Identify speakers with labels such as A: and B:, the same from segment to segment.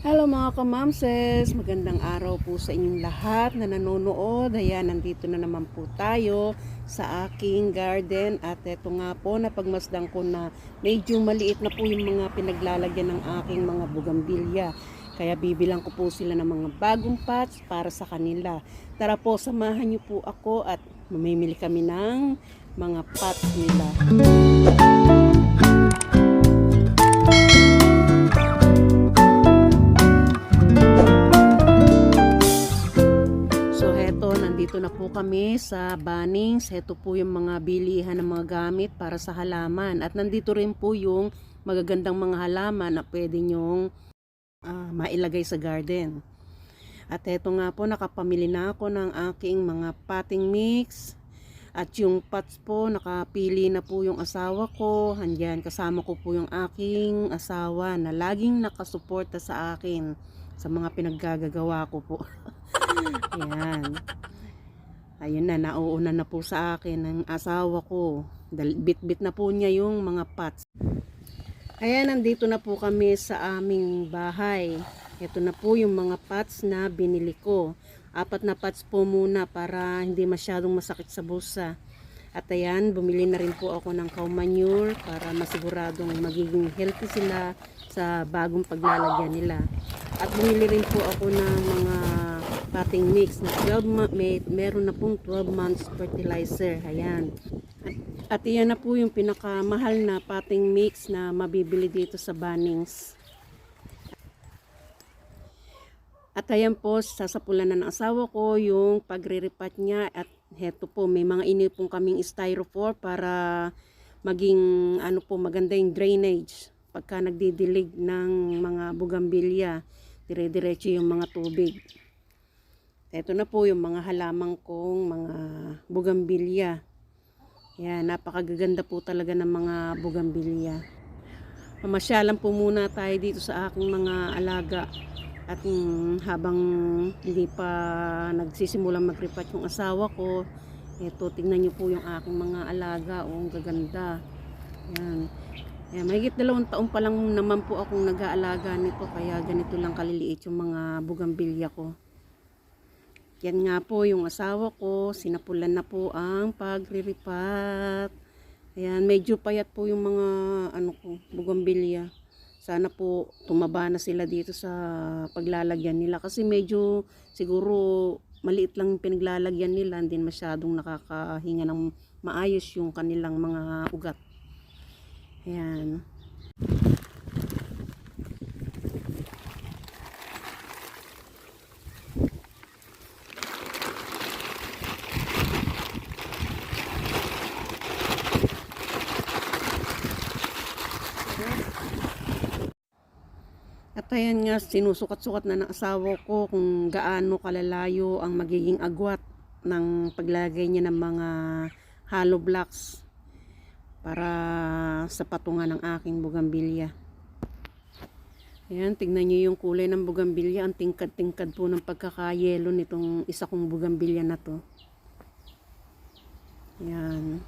A: Hello mga kamamses, magandang araw po sa inyong lahat na nanonood. Ayan, nandito na naman po tayo sa aking garden at eto nga po, napagmasdan ko na medyo maliit na po yung mga pinaglalagyan ng aking mga bugambilya. Kaya bibilang ko po sila ng mga bagong pots para sa kanila. Tara po, samahan niyo po ako at mamimili kami ng mga pots nila. So nandito na po kami sa Bunnings. Heto po yung mga bilihan ng mga gamit para sa halaman. At nandito rin po yung magagandang mga halaman na pwede nyong ah, mailagay sa garden. At heto nga po, nakapamili na ako ng aking mga potting mix. At yung pots po, nakapili na po yung asawa ko. Handyan, kasama ko po yung aking asawa na laging nakasuporta sa akin sa mga pinaggagawa ko po. Ayan. Ayun na, nauuna na po sa akin ng asawa ko. Bit-bit na po niya yung mga pots. Ayan, nandito na po kami sa aming bahay. Ito na po yung mga pots na binili ko. Apat na pots po muna para hindi masyadong masakit sa bulsa. At ayan, bumili na rin po ako ng cow manure para masiguradong magiging healthy sila sa bagong paglalagyan nila. At bumili rin po ako ng mga potting mix na 12 ma- may meron na pong 12 months fertilizer. Ayan. At, at iyan na po yung pinakamahal na potting mix na mabibili dito sa Bunnings. At ayan po, sasapulan na ng asawa ko yung pagre-repat niya at heto po, may mga inipong kaming styrofoam para maging ano po, maganda yung drainage pagka nagdidilig ng mga bugambilya, dire-diretso yung mga tubig. Ito na po yung mga halaman kong mga bugambilya. Yan, napakagaganda po talaga ng mga bugambilya. Mamasyalan po muna tayo dito sa aking mga alaga. At mm, habang hindi pa nagsisimulang magripat yung asawa ko, eto, tingnan niyo po yung aking mga alaga. O, ang gaganda. Yan. Yan, mahigit dalawang taon pa lang naman po akong nag-aalaga nito, kaya ganito lang kaliliit yung mga bugambilya ko. Yan nga po yung asawa ko, sinapulan na po ang pagriripat. Ayan, medyo payat po yung mga ano ko, bugambilya. Sana po tumaba na sila dito sa paglalagyan nila kasi medyo siguro maliit lang pinaglalagyan nila, hindi masyadong nakakahinga ng maayos yung kanilang mga ugat. Ayan. At ayan nga, sinusukat-sukat na ng asawa ko kung gaano kalalayo ang magiging agwat ng paglagay niya ng mga hollow blocks para sa patungan ng aking bugambilya. Ayan, tignan niyo yung kulay ng bugambilya. Ang tingkad-tingkad po ng pagkakayelo nitong isa kong bugambilya na to. Ayan.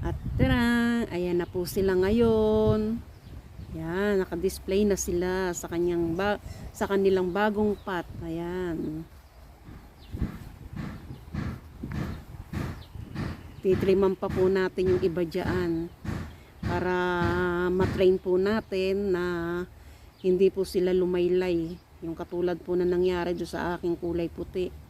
A: At tara, ayan na po sila ngayon. Yan, naka-display na sila sa kanyang ba sa kanilang bagong pot. Ayan. Titriman pa po natin yung iba diyan para matrain po natin na hindi po sila lumaylay. Yung katulad po na nangyari do sa aking kulay puti.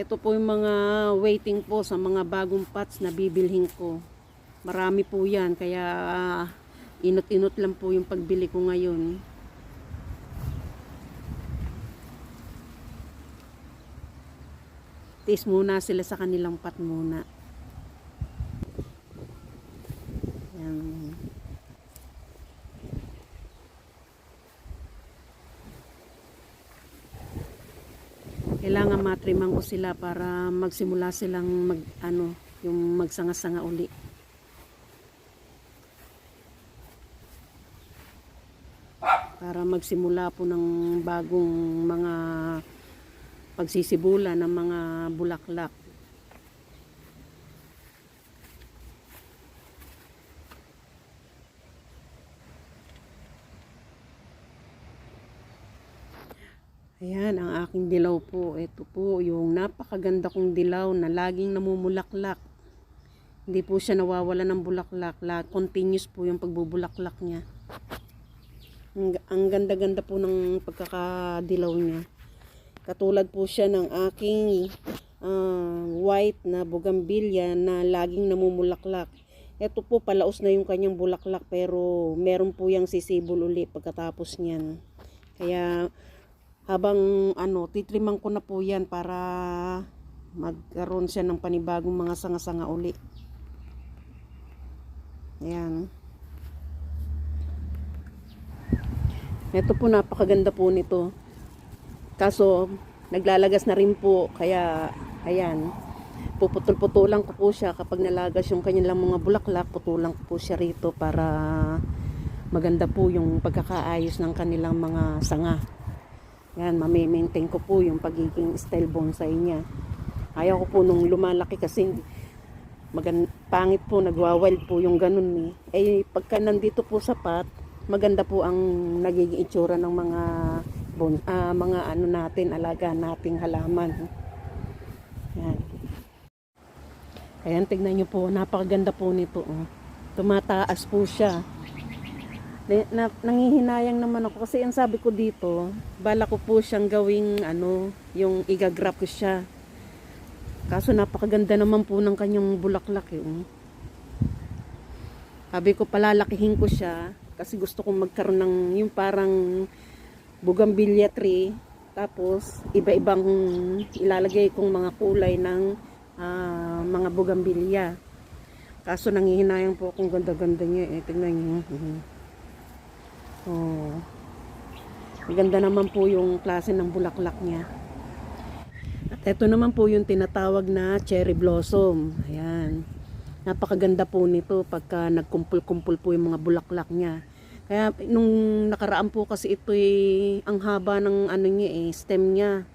A: Ito po yung mga waiting po sa mga bagong pots na bibilhin ko. Marami po yan, kaya ah, inot-inot lang po yung pagbili ko ngayon. Tis muna sila sa kanilang pot muna. Yan. Kailangan matriman ko sila para magsimula silang mag ano yung magsanga-sanga uli. Para magsimula po ng bagong mga pagsisibula ng mga bulaklak Ayan, ang aking dilaw po. Ito po, yung napakaganda kong dilaw na laging namumulaklak. Hindi po siya nawawala ng bulaklak. La, continuous po yung pagbubulaklak niya. Ang, ang ganda-ganda po ng pagkakadilaw niya. Katulad po siya ng aking ah, white na bugambilya na laging namumulaklak. Ito po, palaos na yung kanyang bulaklak pero meron po yung sisibol uli pagkatapos niyan. Kaya habang ano, titriman ko na po yan para magkaroon siya ng panibagong mga sanga-sanga uli. Ayan. Ito po napakaganda po nito. Kaso naglalagas na rin po kaya ayan. Puputol-putulan ko po siya kapag nalagas yung kanyang mga bulaklak, putulan ko po siya rito para maganda po yung pagkakaayos ng kanilang mga sanga. Yan, mamimaintain ko po yung pagiging style bonsai niya. Ayaw ko po nung lumalaki kasi magan pangit po, nagwa-wild po yung ganun eh. Eh, pagka nandito po sa pot, maganda po ang nagiging itsura ng mga bon, ah, mga ano natin, alaga nating halaman. Yan. Ayan, tignan nyo po, napakaganda po nito. Oh. Tumataas po siya. Na, na, nangihinayang naman ako kasi ang sabi ko dito, bala ko po siyang gawing ano, yung igagrap ko siya. Kaso napakaganda naman po ng kanyang bulaklak yung. Sabi ko palalakihin ko siya kasi gusto kong magkaroon ng yung parang bougainvillea tree tapos iba-ibang ilalagay kong mga kulay ng ah, mga bougainvillea. Kaso nangihinayang po akong ganda-ganda niya eh. Tingnan niyo. Oh. Maganda naman po yung klase ng bulaklak niya. At ito naman po yung tinatawag na cherry blossom. Ayan. Napakaganda po nito pagka nagkumpul-kumpul po yung mga bulaklak niya. Kaya nung nakaraan po kasi ito ang haba ng ano niya eh, stem niya.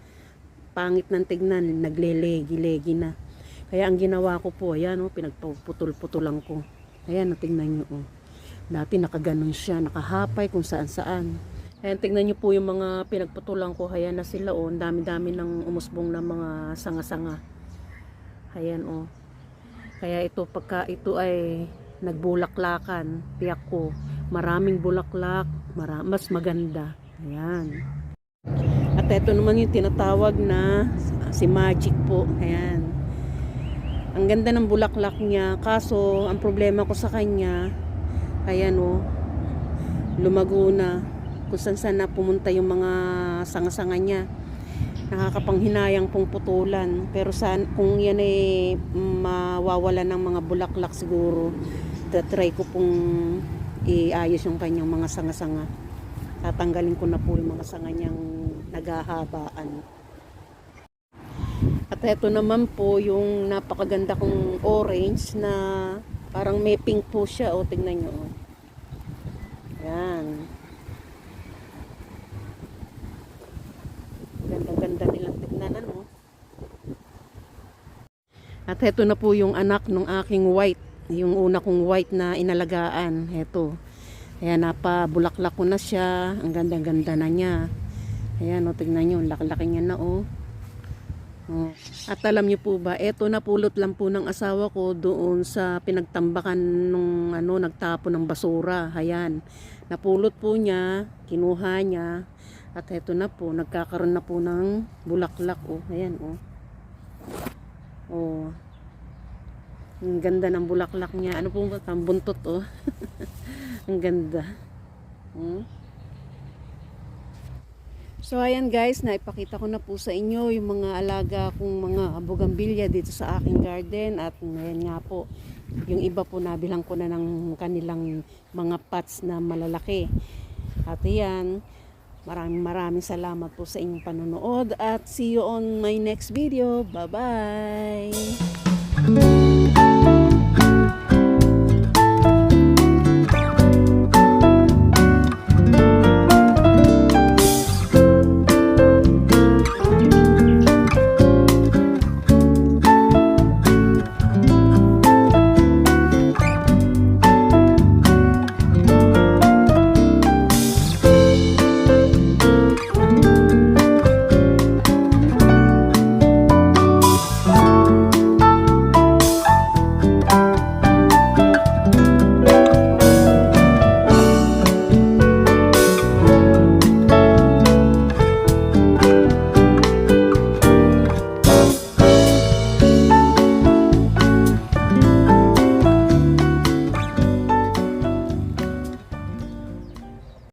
A: Pangit ng tignan, naglelegi-legi na. Kaya ang ginawa ko po, ayan oh, pinagpuputol-putulan ko. Ayan, tingnan niyo oh. Dati nakaganon siya, nakahapay kung saan saan. Ayan, tingnan niyo po yung mga pinagputulan ko. Ayan na sila oh. Dami-dami ng umusbong na mga sanga-sanga. Ayan oh. Kaya ito pagka ito ay nagbulaklakan, tiyak ko, maraming bulaklak, mara mas maganda. Ayan. At ito naman yung tinatawag na si Magic po. Ayan. Ang ganda ng bulaklak niya. Kaso, ang problema ko sa kanya, ayan o, lumago na. Kung saan saan na pumunta yung mga sanga-sanga niya. Nakakapanghinayang pong putulan. Pero saan, kung yan ay mawawala ng mga bulaklak siguro, try ko pong iayos yung kanyang mga sanga-sanga. Tatanggalin ko na po yung mga sanga niyang naghahabaan. At ito naman po yung napakaganda kong orange na parang may pink po siya. O, tingnan nyo. oh. Yan. Ganda-ganda nilang tignan, ano? At ito na po yung anak ng aking white. Yung una kong white na inalagaan. Ito. Ayan, napabulaklak ko na siya. Ang ganda-ganda na niya. Ayan, o, tignan nyo. ang Laki-laki niya na, oh. Oh. At alam niyo po ba, eto napulot lang po ng asawa ko doon sa pinagtambakan nung ano, nagtapo ng basura. Ayan. Napulot po niya, kinuha niya. At eto na po, nagkakaroon na po ng bulaklak. Oh. Ayan, oh. Oh. Ang ganda ng bulaklak niya. Ano po ba? Buntot, oh. Ang ganda. Hmm? So ayan guys, naipakita ko na po sa inyo yung mga alaga kong mga bugambilya dito sa aking garden at ngayon nga po, yung iba po nabilang ko na ng kanilang mga pots na malalaki. At ayan, maraming maraming salamat po sa inyong panonood at see you on my next video. Bye-bye!